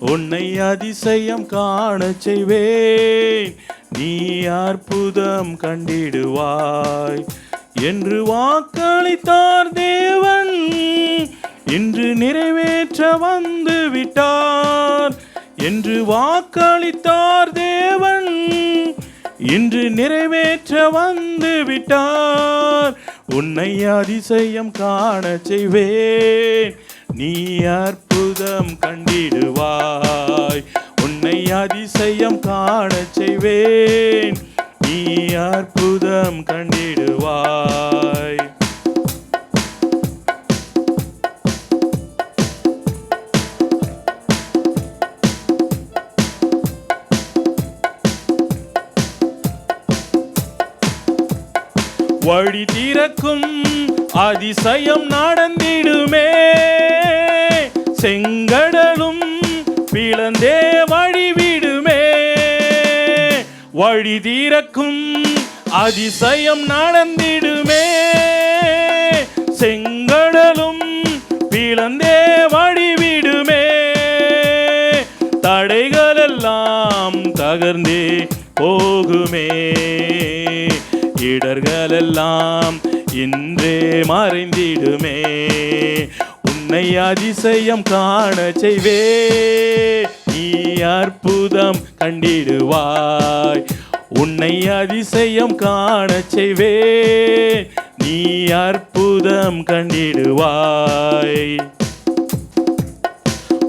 உன்னை அதிசயம் காணச் செய்வேன். நீ அற்புதம் கண்டிடுவாய். என்று வாக்களித்தார் தேவன். இன்று நிறைவேற்ற வந்து விட்டார். என்று வாக்களித்தார் தேவன். இன்று நிறைவேற்ற வந்து விட்டார். உன்னை அதிசயம் காண செய்வேன். நீ அற்புதம் கண்டிடுவாய். உன்னை அதிசயம் காண செய்வேன். நீ அற்புதம் கண்டிடுவாய். வழி திறக்கும் அதிசயம் நடந்திடுமே. செங்கடலும் பிளந்தே வழிவிடுமே வழி தீரக்கும் அதிசயம் நடந்திடுமே. செங்கடலும் பிளந்தே வழிவிடுமே தடைகளெல்லாம் தகர்ந்தே போகுமே. இடர்களெல்லாம் இன்றே மறைந்திடுமே. உன்னை அதிசயம் காண செய்வே. நீ அற்புதம் கண்டிடுவாய். உன்னை அதிசயம் காண செய்வே. நீ அற்புதம் கண்டிடுவாய்.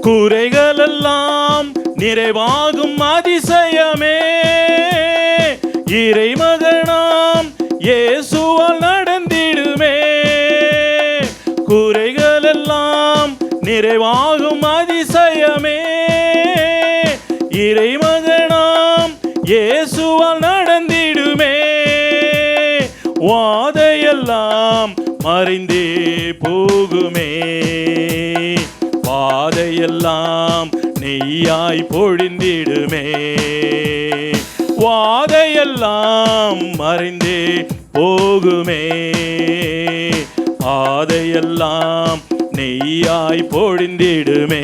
குறைகளெல்லாம் நிறைவாகும் அதிசயமே. இறைமக நிறைவாகும் அதிசயமே. இறைமகனாம் இயேசுவால் நடந்திடுமே. வாதையெல்லாம் மறைந்தே போகுமே. வாதையெல்லாம் நெய்யாய் பொழிந்திடுமே. வாதையெல்லாம் மறைந்தே போகுமே. பாதையெல்லாம் நெய்யாய் பொழிந்திடுமே.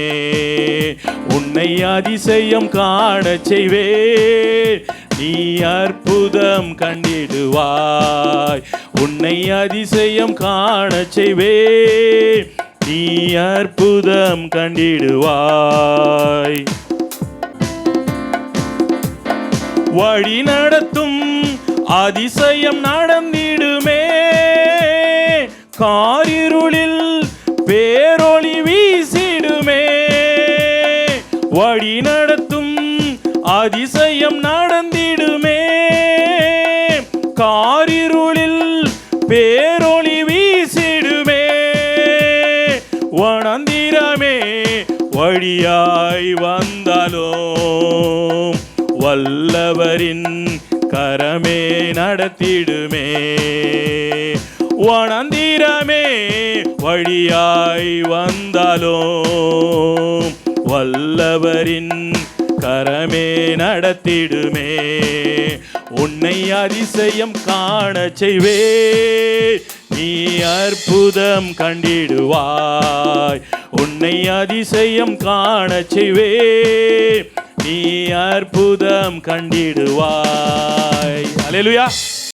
உன்னை அதிசயம் காண செய்வே நீ அற்புதம் கண்டிடுவாய். உன்னை அதிசயம் காண செய்வே நீ அற்புதம் கண்டிடுவாய். வழி நடத்தும் அதிசயம் நடந்திடுமே. காரிருளில் பேரொளி வீசிடுமே. வழி நடத்தும் அதிசயம் நடந்திடுமே. காரிருளில் பேரொளி வீசிடுமே. வனந்திரமே வழியாய் வந்தாலோ. வல்லவரின் கரமே நடத்திடுமே. வனந்திரமே வழியாய் வந்தாலும் வல்லவரின் கரமே நடத்திடுமே. உன்னை அதிசயம் காண செய்வே. நீ அற்புதம் கண்டிடுவாய். உன்னை அதிசயம் காண செய்வே. நீ அற்புதம் கண்டிடுவாய். அலையலுயா.